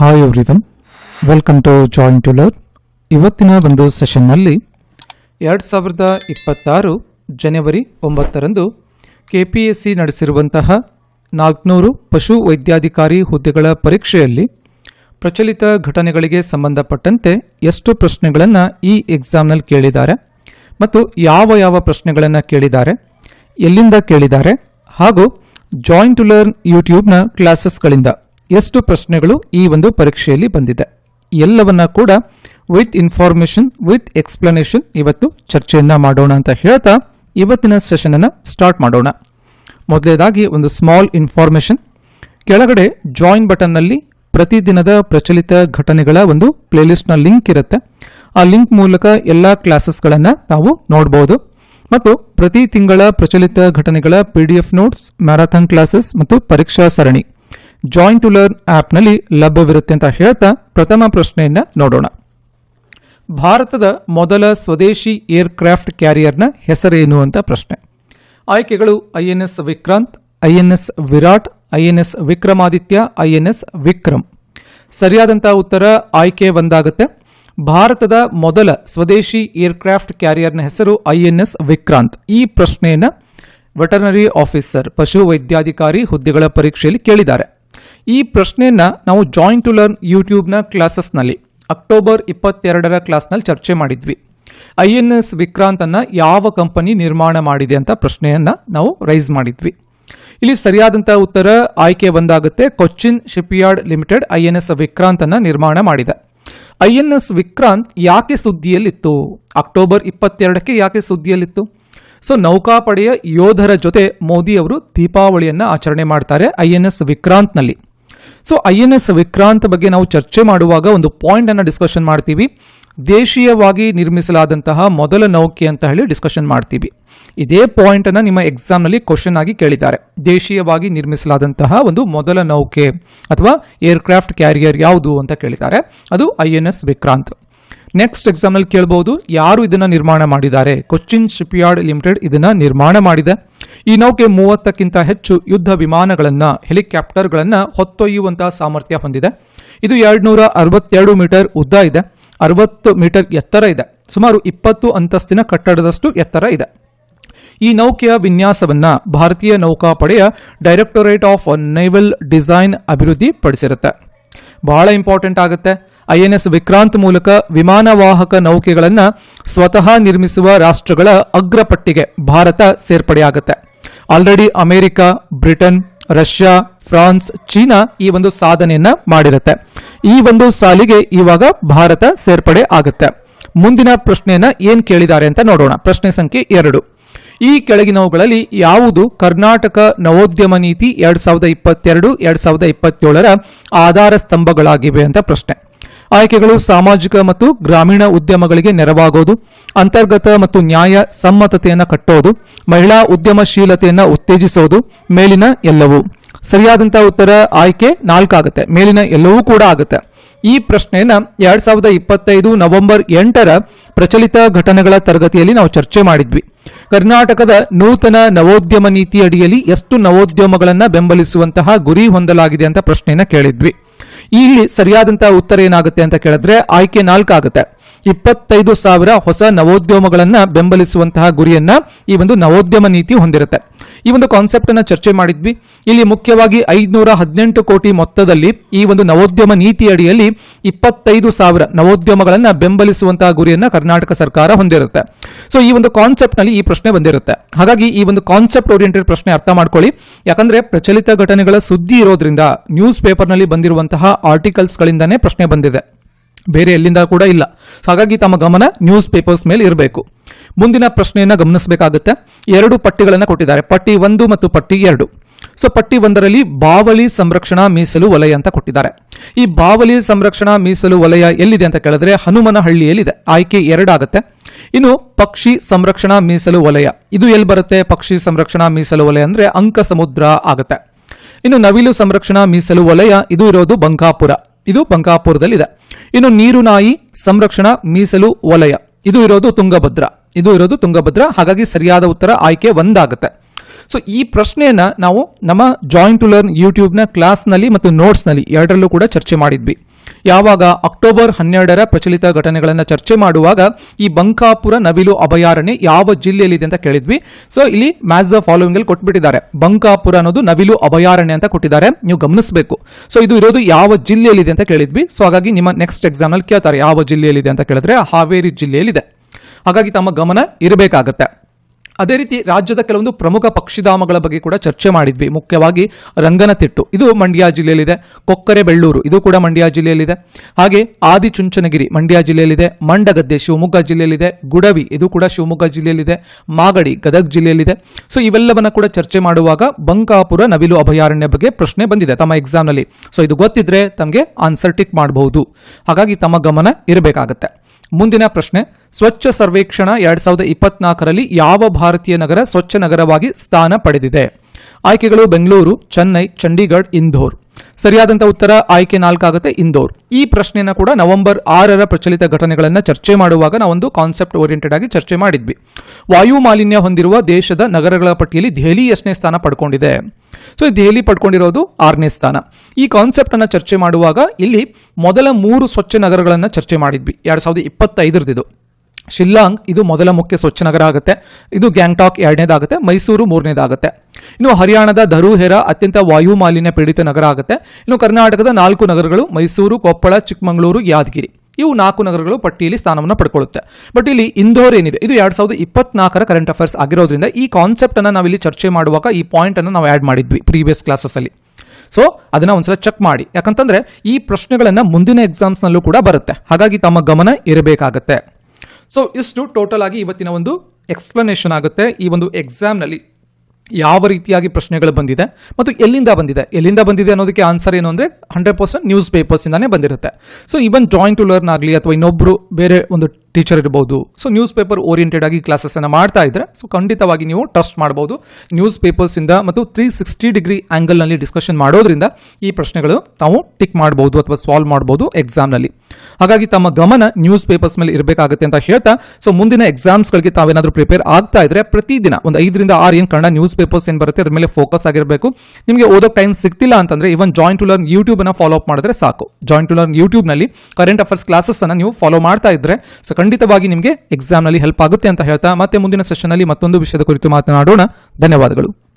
Hi everyone welcome to join to learn ಇವತ್ತಿನ ಒಂದು ಸೆಷನ್ನಲ್ಲಿ ಎರಡು ಸಾವಿರದ ಇಪ್ಪತ್ತಾರು ಜನವರಿ ಒಂಬತ್ತರಂದು ಕೆ ಪಿ ಎಸ್ ಸಿ ನಡೆಸಿರುವಂತಹ ನಾಲ್ಕುನೂರು ಪಶು ವೈದ್ಯಾಧಿಕಾರಿ ಹುದ್ದೆಗಳ ಪರೀಕ್ಷೆಯಲ್ಲಿ ಪ್ರಚಲಿತ ಘಟನೆಗಳಿಗೆ ಸಂಬಂಧಪಟ್ಟಂತೆ ಎಷ್ಟು ಪ್ರಶ್ನೆಗಳನ್ನು ಈ ಎಕ್ಸಾಮ್ನಲ್ಲಿ ಕೇಳಿದ್ದಾರೆ ಮತ್ತು ಯಾವ ಯಾವ ಪ್ರಶ್ನೆಗಳನ್ನು ಕೇಳಿದ್ದಾರೆ, ಎಲ್ಲಿಂದ ಕೇಳಿದ್ದಾರೆ ಹಾಗೂ ಜಾಯಿಂಟ್ ಟು ಲರ್ನ್ ಯೂಟ್ಯೂಬ್ನ ಕ್ಲಾಸಸ್ಗಳಿಂದ ಎಷ್ಟು ಪ್ರಶ್ನೆಗಳು ಈ ಒಂದು ಪರೀಕ್ಷೆಯಲ್ಲಿ ಬಂದಿದೆ. ಎಲ್ಲವನ್ನ ಕೂಡ ವಿತ್ ಇನ್ಫಾರ್ಮೇಷನ್ ವಿತ್ ಎಕ್ಸ್ಪ್ಲನೇಷನ್ ಇವತ್ತು ಚರ್ಚೆಯನ್ನ ಮಾಡೋಣ ಅಂತ ಹೇಳ್ತಾ ಇವತ್ತಿನ ಸೆಷನ್ ಅನ್ನ ಸ್ಟಾರ್ಟ್ ಮಾಡೋಣ. ಮೊದಲೇದಾಗಿ ಒಂದು ಸ್ಮಾಲ್ ಇನ್ಫಾರ್ಮೇಷನ್ ಕೆಳಗಡೆ ಜಾಯಿನ್ ಬಟನ್ನಲ್ಲಿ ಪ್ರತಿದಿನದ ಪ್ರಚಲಿತ ಘಟನೆಗಳ ಒಂದು ಪ್ಲೇಲಿಸ್ಟ್ನ ಲಿಂಕ್ ಇರುತ್ತೆ. ಆ ಲಿಂಕ್ ಮೂಲಕ ಎಲ್ಲ ಕ್ಲಾಸಸ್ಗಳನ್ನು ನಾವು ನೋಡಬಹುದು ಮತ್ತು ಪ್ರತಿ ತಿಂಗಳ ಪ್ರಚಲಿತ ಘಟನೆಗಳ P D F notes marathon classes ಮತ್ತು ಪರೀಕ್ಷಾ ಸರಣಿ. ಜಾಯಿನ್ ಟು ಲರ್ನ್ ಆಪ್ನಲ್ಲಿ ಲಭ್ಯವಿರುತ್ತೆ ಅಂತ ಹೇಳ್ತಾ ಪ್ರಥಮ ಪ್ರಶ್ನೆಯನ್ನ ನೋಡೋಣ. ಭಾರತದ ಮೊದಲ ಸ್ವದೇಶಿ ಏರ್ಕ್ರಾಫ್ಟ್ ಕ್ಯಾರಿಯರ್ನ ಹೆಸರೇನು ಅಂತ ಪ್ರಶ್ನೆ. ಆಯ್ಕೆಗಳು INS Vikrant, INS Viraat, INS Vikramaditya, INS Vikram. ಸರಿಯಾದಂಥ ಉತ್ತರ ಆಯ್ಕೆ ಒಂದಾಗುತ್ತೆ. ಭಾರತದ ಮೊದಲ ಸ್ವದೇಶಿ ಏರ್ಕ್ರಾಫ್ಟ್ ಕ್ಯಾರಿಯರ್ನ ಹೆಸರು ಐಎನ್ಎಸ್ ವಿಕ್ರಾಂತ್. ಈ ಪ್ರಶ್ನೆಯನ್ನ ವೆಟರ್ನರಿ ಆಫೀಸರ್, ಪಶು ವೈದ್ಯಾಧಿಕಾರಿ ಹುದ್ದೆಗಳ ಪರೀಕ್ಷೆಯಲ್ಲಿ ಕೇಳಿದ್ದಾರೆ. ಈ ಪ್ರಶ್ನೆಯನ್ನ ನಾವು ಜಾಯಿಂಟ್ ಟು ಲರ್ನ್ ಯೂಟ್ಯೂಬ್ನ ಕ್ಲಾಸಸ್ನಲ್ಲಿ ಅಕ್ಟೋಬರ್ ಇಪ್ಪತ್ತೆರಡರ ಕ್ಲಾಸ್ನಲ್ಲಿ ಚರ್ಚೆ ಮಾಡಿದ್ವಿ. ಐ ಎನ್ ಎಸ್ ವಿಕ್ರಾಂತನ್ನು ಯಾವ ಕಂಪನಿ ನಿರ್ಮಾಣ ಮಾಡಿದೆ ಅಂತ ಪ್ರಶ್ನೆಯನ್ನ ನಾವು ರೈಸ್ ಮಾಡಿದ್ವಿ. ಇಲ್ಲಿ ಸರಿಯಾದಂಥ ಉತ್ತರ ಆಯ್ಕೆ ಬಂದಾಗುತ್ತೆ. Cochin shipyard limited I N S ವಿಕ್ರಾಂತನ್ನು ನಿರ್ಮಾಣ ಮಾಡಿದೆ. ಐ ಎನ್ ಎಸ್ ವಿಕ್ರಾಂತ್ ಯಾಕೆ ಸುದ್ದಿಯಲ್ಲಿತ್ತು? ಅಕ್ಟೋಬರ್ ಇಪ್ಪತ್ತೆರಡಕ್ಕೆ ಯಾಕೆ ಸುದ್ದಿಯಲ್ಲಿತ್ತು? ಸೊ ನೌಕಾಪಡೆಯ ಯೋಧರ ಜೊತೆ ಮೋದಿ ಅವರು ದೀಪಾವಳಿಯನ್ನು ಆಚರಣೆ ಮಾಡ್ತಾರೆ I N S ವಿಕ್ರಾಂತ್ನಲ್ಲಿ so I N S Vikrant ಬಗ್ಗೆ ನಾವು ಚರ್ಚೆ ಮಾಡುವಾಗ ಒಂದು ಪಾಯಿಂಟ್ ಅನ್ನು ಡಿಸ್ಕಷನ್ ಮಾಡ್ತೀವಿ. ದೇಶೀಯವಾಗಿ ನಿರ್ಮಿಸಲಾದಂತಹ ಮೊದಲ ನೌಕೆ ಅಂತ ಹೇಳಿ ಡಿಸ್ಕಷನ್ ಮಾಡ್ತೀವಿ. ಇದೇ ಪಾಯಿಂಟ್ ಅನ್ನು ನಿಮ್ಮ ಎಕ್ಸಾಮ್ನಲ್ಲಿ ಕ್ವಶನ್ ಆಗಿ ಕೇಳಿದ್ದಾರೆ. ದೇಶೀಯವಾಗಿ ನಿರ್ಮಿಸಲಾದಂತಹ ಒಂದು ಮೊದಲ ನೌಕೆ ಅಥವಾ ಏರ್ಕ್ರಾಫ್ಟ್ ಕ್ಯಾರಿಯರ್ ಯಾವುದು ಅಂತ ಕೇಳಿದ್ದಾರೆ. ಅದು I N S Vikrant next exam ಅಲ್ಲಿ ಕೇಳಬಹುದು ಯಾರು ಇದನ್ನ ನಿರ್ಮಾಣ ಮಾಡಿದ್ದಾರೆ? ಕೊಚ್ಚಿನ್ ಶಿಪ್ಯಾರ್ಡ್ ಲಿಮಿಟೆಡ್ ಇದನ್ನ ನಿರ್ಮಾಣ ಮಾಡಿದೆ. ಈ ನೌಕೆ ಮೂವತ್ತಕ್ಕಿಂತ ಹೆಚ್ಚು ಯುದ್ಧ ವಿಮಾನಗಳನ್ನು, ಹೆಲಿಕಾಪ್ಟರ್ಗಳನ್ನು ಹೊತ್ತೊಯ್ಯುವಂತಹ ಸಾಮರ್ಥ್ಯ ಹೊಂದಿದೆ. ಇದು ಎರಡ್ನೂರ ಅರವತ್ತೆರಡು ಮೀಟರ್ ಉದ್ದ ಇದೆ. ಅರವತ್ತು ಮೀಟರ್ ಎತ್ತರ ಇದೆ. ಸುಮಾರು ಇಪ್ಪತ್ತು ಅಂತಸ್ತಿನ ಕಟ್ಟಡದಷ್ಟು ಎತ್ತರ ಇದೆ. ಈ ನೌಕೆಯ ವಿನ್ಯಾಸವನ್ನ ಭಾರತೀಯ ನೌಕಾಪಡೆಯ ಡೈರೆಕ್ಟೊರೇಟ್ ಆಫ್ ನೇವಲ್ ಡಿಸೈನ್ ಅಭಿವೃದ್ಧಿ ಪಡಿಸಿರುತ್ತೆ ಬಹಳ ಇಂಪಾರ್ಟೆಂಟ್ ಆಗುತ್ತೆ. ಐ ಎನ್ ಎಸ್ ವಿಕ್ರಾಂತ್ ಮೂಲಕ ವಿಮಾನವಾಹಕ ನೌಕೆಗಳನ್ನು ಸ್ವತಃ ನಿರ್ಮಿಸುವ ರಾಷ್ಟ್ರಗಳ ಅಗ್ರಪಟ್ಟಿಗೆ Bharat ಸೇರ್ಪಡೆಯಾಗುತ್ತೆ. Already America Britain Russia France China ಈ ಒಂದು ಸಾಧನೆಯನ್ನ ಮಾಡಿರುತ್ತೆ. ಈ ಒಂದು ಸಾಲಿಗೆ ಇವಾಗ ಭಾರತ ಸೇರ್ಪಡೆ ಆಗುತ್ತೆ. ಮುಂದಿನ ಪ್ರಶ್ನೆಯನ್ನ ಏನ್ ಕೇಳಿದ್ದಾರೆ ಅಂತ ನೋಡೋಣ. ಪ್ರಶ್ನೆ ಸಂಖ್ಯೆ ಎರಡು. ಈ ಕೆಳಗಿನವುಗಳಲ್ಲಿ ಯಾವುದು ಕರ್ನಾಟಕ ನವೋದ್ಯಮ ನೀತಿ ಎರಡ್ ಸಾವಿರದ ಇಪ್ಪತ್ತೆರಡು, ಎರಡ್ ಸಾವಿರದ ಇಪ್ಪತ್ತೇಳರ ಆಧಾರ ಸ್ತಂಭಗಳಾಗಿವೆ ಅಂತ ಪ್ರಶ್ನೆ. ಆಯ್ಕೆಗಳು ಸಾಮಾಜಿಕ ಮತ್ತು ಗ್ರಾಮೀಣ ಉದ್ಯಮಗಳಿಗೆ ನೆರವಾಗೋದು, ಅಂತರ್ಗತ ಮತ್ತು ನ್ಯಾಯ ಸಮ್ಮತತೆಯನ್ನು ಕಟ್ಟೋದು, ಮಹಿಳಾ ಉದ್ಯಮಶೀಲತೆಯನ್ನು ಉತ್ತೇಜಿಸೋದು, ಮೇಲಿನ ಎಲ್ಲವೂ. ಸರಿಯಾದಂತಹ ಉತ್ತರ ಆಯ್ಕೆ ನಾಲ್ಕಾಗುತ್ತೆ. ಮೇಲಿನ ಎಲ್ಲವೂ ಕೂಡ ಆಗುತ್ತೆ. ಈ ಪ್ರಶ್ನೆಯನ್ನ ಎರಡ್ ಸಾವಿರದ ಇಪ್ಪತ್ತೈದು ನವೆಂಬರ್ ಎಂಟರ ಪ್ರಚಲಿತ ಘಟನೆಗಳ ತರಗತಿಯಲ್ಲಿ ನಾವು ಚರ್ಚೆ ಮಾಡಿದ್ವಿ. ಕರ್ನಾಟಕದ ನೂತನ ನವೋದ್ಯಮ ನೀತಿ ಅಡಿಯಲ್ಲಿ ಎಷ್ಟು ನವೋದ್ಯಮಗಳನ್ನು ಬೆಂಬಲಿಸುವಂತಹ ಗುರಿ ಹೊಂದಲಾಗಿದೆ ಅಂತ ಪ್ರಶ್ನೆಯನ್ನ ಕೇಳಿದ್ವಿ. ಇಲ್ಲಿ ಸರಿಯಾದಂತಹ ಉತ್ತರ ಏನಾಗುತ್ತೆ ಅಂತ ಕೇಳಿದ್ರೆ ಆಯ್ಕೆ ನಾಲ್ಕು ಆಗುತ್ತೆ. ಇಪ್ಪತ್ತೈದು ಸಾವಿರ ಹೊಸ ನವೋದ್ಯಮಗಳನ್ನು ಬೆಂಬಲಿಸುವಂತಹ ಗುರಿಯನ್ನ ಈ ಒಂದು ನವೋದ್ಯಮ ನೀತಿ ಹೊಂದಿರುತ್ತೆ. ಈ ಒಂದು ಕಾನ್ಸೆಪ್ಟ್ ಅನ್ನ ಚರ್ಚೆ ಮಾಡಿದ್ವಿ. ಇಲ್ಲಿ ಮುಖ್ಯವಾಗಿ ಐದುನೂರ ಹದಿನೆಂಟು ಕೋಟಿ ಮೊತ್ತದಲ್ಲಿ ಈ ಒಂದು ನವೋದ್ಯಮ ನೀತಿ ಅಡಿಯಲ್ಲಿ ಇಪ್ಪತ್ತೈದು ಸಾವಿರ ನವೋದ್ಯಮಗಳನ್ನ ಬೆಂಬಲಿಸುವಂತಹ ಗುರಿಯನ್ನ ಕರ್ನಾಟಕ ಸರ್ಕಾರ ಹೊಂದಿರುತ್ತೆ. ಸೊ ಈ ಒಂದು ಕಾನ್ಸೆಪ್ಟ್ನಲ್ಲಿ ಈ ಪ್ರಶ್ನೆ ಬಂದಿರುತ್ತೆ. ಹಾಗಾಗಿ ಈ ಒಂದು ಕಾನ್ಸೆಪ್ಟ್ ಓರಿಯೆಂಟೆಡ್ ಪ್ರಶ್ನೆ ಅರ್ಥ ಮಾಡ್ಕೊಳ್ಳಿ. ಯಾಕಂದ್ರೆ ಪ್ರಚಲಿತ ಘಟನೆಗಳ ಸುದ್ದಿ ಇರೋದ್ರಿಂದ ನ್ಯೂಸ್ ಪೇಪರ್ನಲ್ಲಿ ಬಂದಿರುವಂತಹ ಆರ್ಟಿಕಲ್ಸ್ ಗಳಿಂದಾನೇ ಪ್ರಶ್ನೆ ಬಂದಿದೆ. ಬೇರೆ ಎಲ್ಲಿಂದ ಕೂಡ ಇಲ್ಲ. ಹಾಗಾಗಿ ತಮ್ಮ ಗಮನ ನ್ಯೂಸ್ ಪೇಪರ್ಸ್ ಮೇಲೆ ಇರಬೇಕು. ಮುಂದಿನ ಪ್ರಶ್ನೆಯನ್ನು ಗಮನಿಸಬೇಕಾಗುತ್ತೆ. ಎರಡು ಪಟ್ಟಿಗಳನ್ನು ಕೊಟ್ಟಿದ್ದಾರೆ. ಪಟ್ಟಿ ಒಂದು ಮತ್ತು ಪಟ್ಟಿ ಎರಡು. ಸೊ ಪಟ್ಟಿ ಒಂದರಲ್ಲಿ ಬಾವಲಿ ಸಂರಕ್ಷಣಾ ಮೀಸಲು ವಲಯ ಅಂತ ಕೊಟ್ಟಿದ್ದಾರೆ. ಈ ಬಾವಲಿ ಸಂರಕ್ಷಣಾ ಮೀಸಲು ವಲಯ ಎಲ್ಲಿದೆ ಅಂತ ಕೇಳಿದ್ರೆ ಹನುಮನಹಳ್ಳಿಯಲ್ಲಿದೆ. ಆಯ್ಕೆ ಎರಡಾಗುತ್ತೆ ಇನ್ನು ಪಕ್ಷಿ ಸಂರಕ್ಷಣಾ ಮೀಸಲು ವಲಯ. ಇದು ಎಲ್ಲಿ ಬರುತ್ತೆ? ಪಕ್ಷಿ ಸಂರಕ್ಷಣಾ ಮೀಸಲು ವಲಯ ಅಂದ್ರೆ ಅಂಕ ಸಮುದ್ರ ಆಗುತ್ತೆ. ಇನ್ನು ನವಿಲು ಸಂರಕ್ಷಣಾ ಮೀಸಲು ವಲಯ, ಇದು ಇರೋದು ಬಂಕಾಪುರ. ಇದು ಬಂಕಾಪುರದಲ್ಲಿದೆ. ಇನ್ನು ನೀರು ನಾಯಿ ಸಂರಕ್ಷಣಾ ಮೀಸಲು ವಲಯ. ಇದು ಇರೋದು ತುಂಗಭದ್ರಾ. ಇದು ಇರೋದು ತುಂಗಭದ್ರಾ, ಹಾಗಾಗಿ ಸರಿಯಾದ ಉತ್ತರ ಆಯ್ಕೆ ಒಂದಾಗುತ್ತೆ. ಸೊ ಈ ಪ್ರಶ್ನೆಯನ್ನ ನಾವು ನಮ್ಮ ಜಾಯಿಂಟ್ ಟು ಲರ್ನ್ ಯೂಟ್ಯೂಬ್ನ ಕ್ಲಾಸ್ನಲ್ಲಿ ಮತ್ತು ನೋಟ್ಸ್ನಲ್ಲಿ ಎರಡರಲ್ಲೂ ಕೂಡ ಚರ್ಚೆ ಮಾಡಿದ್ವಿ. ಯಾವಾಗ ಅಕ್ಟೋಬರ್ ಹನ್ನೆರಡರ ಪ್ರಚಲಿತ ಘಟನೆಗಳನ್ನು ಚರ್ಚೆ ಮಾಡುವಾಗ ಈ ಬಂಕಾಪುರ ನವಿಲು ಅಭಯಾರಣ್ಯ ಯಾವ ಜಿಲ್ಲೆಯಲ್ಲಿದೆ ಅಂತ ಕೇಳಿದ್ವಿ. ಸೊ ಇಲ್ಲಿ ಮ್ಯಾಚ್ ದ ಫಾಲೋವಿಂಗ್ ಅಲ್ಲಿ ಕೊಟ್ಬಿಟ್ಟಿದ್ದಾರೆ. ಬಂಕಾಪುರ ಅನ್ನೋದು ನವಿಲು ಅಭಯಾರಣ್ಯ ಅಂತ ಕೊಟ್ಟಿದ್ದಾರೆ. ನೀವು ಗಮನಿಸಬೇಕು. ಸೊ ಇದು ಇರೋದು ಯಾವ ಜಿಲ್ಲೆಯಲ್ಲಿದೆ ಅಂತ ಕೇಳಿದ್ವಿ. ಸೊ ಹಾಗಾಗಿ ನಿಮ್ಮ ನೆಕ್ಸ್ಟ್ ಎಕ್ಸಾಮ್ನಲ್ಲಿ ಕೇಳ್ತಾರೆ ಯಾವ ಜಿಲ್ಲೆಯಲ್ಲಿದೆ ಅಂತ ಕೇಳಿದ್ರೆ, ಹಾವೇರಿ ಜಿಲ್ಲೆಯಲ್ಲಿದೆ. ಹಾಗಾಗಿ ತಮ್ಮ ಗಮನ ಇರಬೇಕಾಗತ್ತೆ. ಅದೇ ರೀತಿ ರಾಜ್ಯದ ಕೆಲವೊಂದು ಪ್ರಮುಖ ಪಕ್ಷಿಧಾಮಗಳ ಬಗ್ಗೆ ಕೂಡ ಚರ್ಚೆ ಮಾಡಿದ್ವಿ. ಮುಖ್ಯವಾಗಿ ರಂಗನತಿಟ್ಟು. ಇದು ಮಂಡ್ಯ ಜಿಲ್ಲೆಯಲ್ಲಿದೆ. ಕೊಕ್ಕರೆ ಬೆಳ್ಳೂರು. ಇದು ಕೂಡ ಮಂಡ್ಯ ಜಿಲ್ಲೆಯಲ್ಲಿದೆ. ಹಾಗೆ ಆದಿಚುಂಚನಗಿರಿ ಮಂಡ್ಯ ಜಿಲ್ಲೆಯಲ್ಲಿದೆ. ಮಂಡಗದ್ದೆ ಶಿವಮೊಗ್ಗ ಜಿಲ್ಲೆಯಲ್ಲಿದೆ. ಗುಡವಿ. ಇದು ಕೂಡ ಶಿವಮೊಗ್ಗ ಜಿಲ್ಲೆಯಲ್ಲಿದೆ. ಮಾಗಡಿ, ಗದಗ ಜಿಲ್ಲೆಯಲ್ಲಿದೆ. ಸೊ ಇವೆಲ್ಲವನ್ನ ಕೂಡ ಚರ್ಚೆ ಮಾಡುವಾಗ ಬಂಕಾಪುರ ನವಿಲು ಅಭಯಾರಣ್ಯ ಬಗ್ಗೆ ಪ್ರಶ್ನೆ ಬಂದಿದೆ ತಮ್ಮ ಎಕ್ಸಾಮ್ನಲ್ಲಿ ಸೊ ಇದು ಗೊತ್ತಿದ್ರೆ ತಮಗೆ ಆನ್ಸರ್ ಟಿಕ್ ಮಾಡಬಹುದು. ಹಾಗಾಗಿ ತಮ್ಮ ಗಮನ ಇರಬೇಕಾಗತ್ತೆ. ಮುಂದಿನ ಪ್ರಶ್ನೆ ಸ್ವಚ್ಛ ಸರ್ವೇಕ್ಷಣ ಎರಡ್ ಸಾವಿರದ ಇಪ್ಪತ್ನಾಲ್ಕರಲ್ಲಿ ಯಾವ ಭಾರತೀಯ ನಗರ ಸ್ವಚ್ಛ ನಗರವಾಗಿ ಸ್ಥಾನ ಪಡೆದಿದೆ? ಆಯ್ಕೆಗಳು ಬೆಂಗಳೂರು, ಚೆನ್ನೈ, ಚಂಡೀಗಢ, ಇಂದೋರ್. ಸರಿಯಾದಂಥ ಉತ್ತರ ಆಯ್ಕೆ ನಾಲ್ಕಾಗುತ್ತೆ, ಇಂದೋರ್. ಈ ಪ್ರಶ್ನೆಯನ್ನು ಕೂಡ ನವೆಂಬರ್ ಆರರ ಪ್ರಚಲಿತ ಘಟನೆಗಳನ್ನು ಚರ್ಚೆ ಮಾಡುವಾಗ ನಾವೊಂದು ಕಾನ್ಸೆಪ್ಟ್ ಓರಿಯೆಂಟೆಡ್ ಆಗಿ ಚರ್ಚೆ ಮಾಡಿದ್ವಿ. ವಾಯು ಮಾಲಿನ್ಯ ಹೊಂದಿರುವ ದೇಶದ ನಗರಗಳ ಪಟ್ಟಿಯಲ್ಲಿ ದೆಹಲಿ ಎಷ್ಟನೇ ಸ್ಥಾನ ಪಡ್ಕೊಂಡಿದೆ. ಸೊ ದೆಹಲಿ ಪಡ್ಕೊಂಡಿರೋದು ಆರನೇ ಸ್ಥಾನ. ಈ ಕಾನ್ಸೆಪ್ಟ್ ಅನ್ನು ಚರ್ಚೆ ಮಾಡುವಾಗ ಇಲ್ಲಿ ಮೊದಲ ಮೂರು ಸ್ವಚ್ಛ ನಗರಗಳನ್ನು ಚರ್ಚೆ ಮಾಡಿದ್ವಿ. ಎರಡ್ ಸಾವಿರದ ಇಪ್ಪತ್ತೈದರದಿದು ಶಿಲ್ಲಾಂಗ್ ಇದು ಮೊದಲ ಮುಖ್ಯ ಸ್ವಚ್ಛ ನಗರ ಆಗುತ್ತೆ. ಇದು ಗ್ಯಾಂಗ್ಟಾಕ್ ಎರಡನೇದಾಗುತ್ತೆ, ಮೈಸೂರು ಮೂರನೇದಾಗುತ್ತೆ. ಇನ್ನು ಹರಿಯಾಣದ ಧರುಹೆರ ಅತ್ಯಂತ ವಾಯು ಮಾಲಿನ್ಯ ಪೀಡಿತ ನಗರ ಆಗುತ್ತೆ. ಇನ್ನು ಕರ್ನಾಟಕದ ನಾಲ್ಕು ನಗರಗಳು, ಮೈಸೂರು, ಕೊಪ್ಪಳ, ಚಿಕ್ಕಮಗಳೂರು, ಯಾದಗಿರಿ. ಇವು ನಾಲ್ಕು ನಗರಗಳು ಪಟ್ಟಿಯಲ್ಲಿ ಸ್ಥಾನವನ್ನು ಪಡ್ಕೊಳ್ಳುತ್ತೆ ಬಟ್ ಇಲ್ಲಿ ಇಂದೋರ್ ಏನಿದೆ, ಇದು ಎರಡ್ ಸಾವಿರದ ಇಪ್ಪತ್ನಾಲ್ಕರ ಕರೆಂಟ್ ಅಫೇರ್ಸ್ ಆಗಿರೋದ್ರಿಂದ ಈ ಕಾನ್ಸೆಪ್ಟ್ ಅನ್ನು ನಾವಿಲ್ಲಿ ಚರ್ಚೆ ಮಾಡುವಾಗ ಈ ಪಾಯಿಂಟ್ ಅನ್ನು ನಾವು ಆಡ್ ಮಾಡಿದ್ವಿ ಪ್ರೀವಿಯಸ್ ಕ್ಲಾಸಸ್ ಅಲ್ಲಿ. ಸೊ ಅದನ್ನ ಒಂದ್ಸಲ ಚೆಕ್ ಮಾಡಿ. ಯಾಕಂತಂದ್ರೆ ಈ ಪ್ರಶ್ನೆಗಳನ್ನ ಮುಂದಿನ ಎಕ್ಸಾಮ್ಸ್ನಲ್ಲೂ ಕೂಡ ಬರುತ್ತೆ. ಹಾಗಾಗಿ ತಮ್ಮ ಗಮನ ಇರಬೇಕಾಗತ್ತೆ. ಸೊ ಇಷ್ಟು ಟೋಟಲ್ ಆಗಿ ಇವತ್ತಿನ ಒಂದು ಎಕ್ಸ್ಪ್ಲನೇಷನ್ ಆಗುತ್ತೆ. ಈ ಒಂದು ಎಕ್ಸಾಮ್ನಲ್ಲಿ ಯಾವ ರೀತಿಯಾಗಿ ಪ್ರಶ್ನೆಗಳು ಬಂದಿದೆ ಮತ್ತು ಎಲ್ಲಿಂದ ಬಂದಿದೆ? ಎಲ್ಲಿಂದ ಬಂದಿದೆ ಅನ್ನೋದಕ್ಕೆ ಆನ್ಸರ್ ಏನು ಅಂದರೆ ಹಂಡ್ರೆಡ್ ಪರ್ಸೆಂಟ್ ನ್ಯೂಸ್ ಪೇಪರ್ಸಿಂದಾನೇ ಬಂದಿರುತ್ತೆ. So even joint to learn ಆಗಲಿ ಅಥವಾ ಇನ್ನೊಬ್ಬರು ಬೇರೆ ಒಂದು ಟೀಚರ್ ಇರ್ಬೋದು. ಸೊ ನ್ಯೂಸ್ ಪೇಪರ್ ಓರಿಯೆಂಟೆಡ್ ಆಗಿ ಕ್ಲಾಸಸ್ಸನ್ನು ಮಾಡ್ತಾ ಇದ್ರೆ ಸೊ ಖಂಡಿತವಾಗಿ ನೀವು ಟ್ರಸ್ಟ್ ಮಾಡ್ಬೋದು. ನ್ಯೂಸ್ ಪೇಪರ್ಸಿಂದ ಮತ್ತು ತ್ರೀ ಸಿಕ್ಸ್ಟಿ ಡಿಗ್ರಿ ಆ್ಯಂಗಲ್ನಲ್ಲಿ ಡಿಸ್ಕಷನ್ ಮಾಡೋದ್ರಿಂದ ಈ ಪ್ರಶ್ನೆಗಳು ತಾವು ಟಿಕ್ ಮಾಡ್ಬೋದು ಅಥವಾ ಸಾಲ್ವ್ ಮಾಡ್ಬೋದು ಎಕ್ಸಾಮ್ನಲ್ಲಿ ಹಾಗಾಗಿ ತಮ್ಮ ಗಮನ ನ್ಯೂಸ್ ಪೇಪರ್ಸ್ ಮೇಲೆ ಇರಬೇಕಾಗುತ್ತೆ ಅಂತ ಹೇಳ್ತಾ ಸೊ ಮುಂದಿನ ಎಕ್ಸಾಮ್ಸ್ಗಳಿಗೆ ತಾವೇನಾದರೂ ಪ್ರಿಪೇರ್ ಆಗ್ತಾ ಇದ್ರೆ ಪ್ರತಿದಿನ ಒಂದು ಐದರಿಂದ ಆರು ಏನು ಕನ್ನಡ ನ್ಯೂಸ್ ಪೇಪರ್ಸ್ ಏನು ಬರುತ್ತೆ, ಅದ್ರ ಮೇಲೆ ಫೋಕಸ್ ಆಗಿರಬೇಕು. ನಿಮಗೆ ಓದೋ ಟೈಮ್ ಸಿಗ್ತಿಲ್ಲ ಅಂತಂದ್ರೆ even joint to learn YouTube ಅನ್ನ ಫಾಲೋ ಅಪ್ ಮಾಡಿದ್ರೆ ಸಾಕು. ಜಾಯಿಂಟ್ ಟು ಲರ್ನ್ ಯೂಟ್ಯೂಬ್ನಲ್ಲಿ ಕರೆಂಟ್ ಅಫೇರ್ಸ್ ಕ್ಲಾಸಸ್ ಅನ್ನ ನೀವು ಫಾಲೋ ಮಾಡ್ತಾ ಇದ್ರೆ ಸೊ ಖಂಡಿತವಾಗಿ ನಿಮಗೆ ಎಕ್ಸಾಮ್ನಲ್ಲಿ ಹೆಲ್ಪ್ ಆಗುತ್ತೆ ಅಂತ ಹೇಳ್ತಾ ಮತ್ತೆ ಮುಂದಿನ ಸೆಷನ್ನಲ್ಲಿ ಮತ್ತೊಂದು ವಿಷಯದ ಕುರಿತು ಮಾತನಾಡೋಣ. ಧನ್ಯವಾದಗಳು.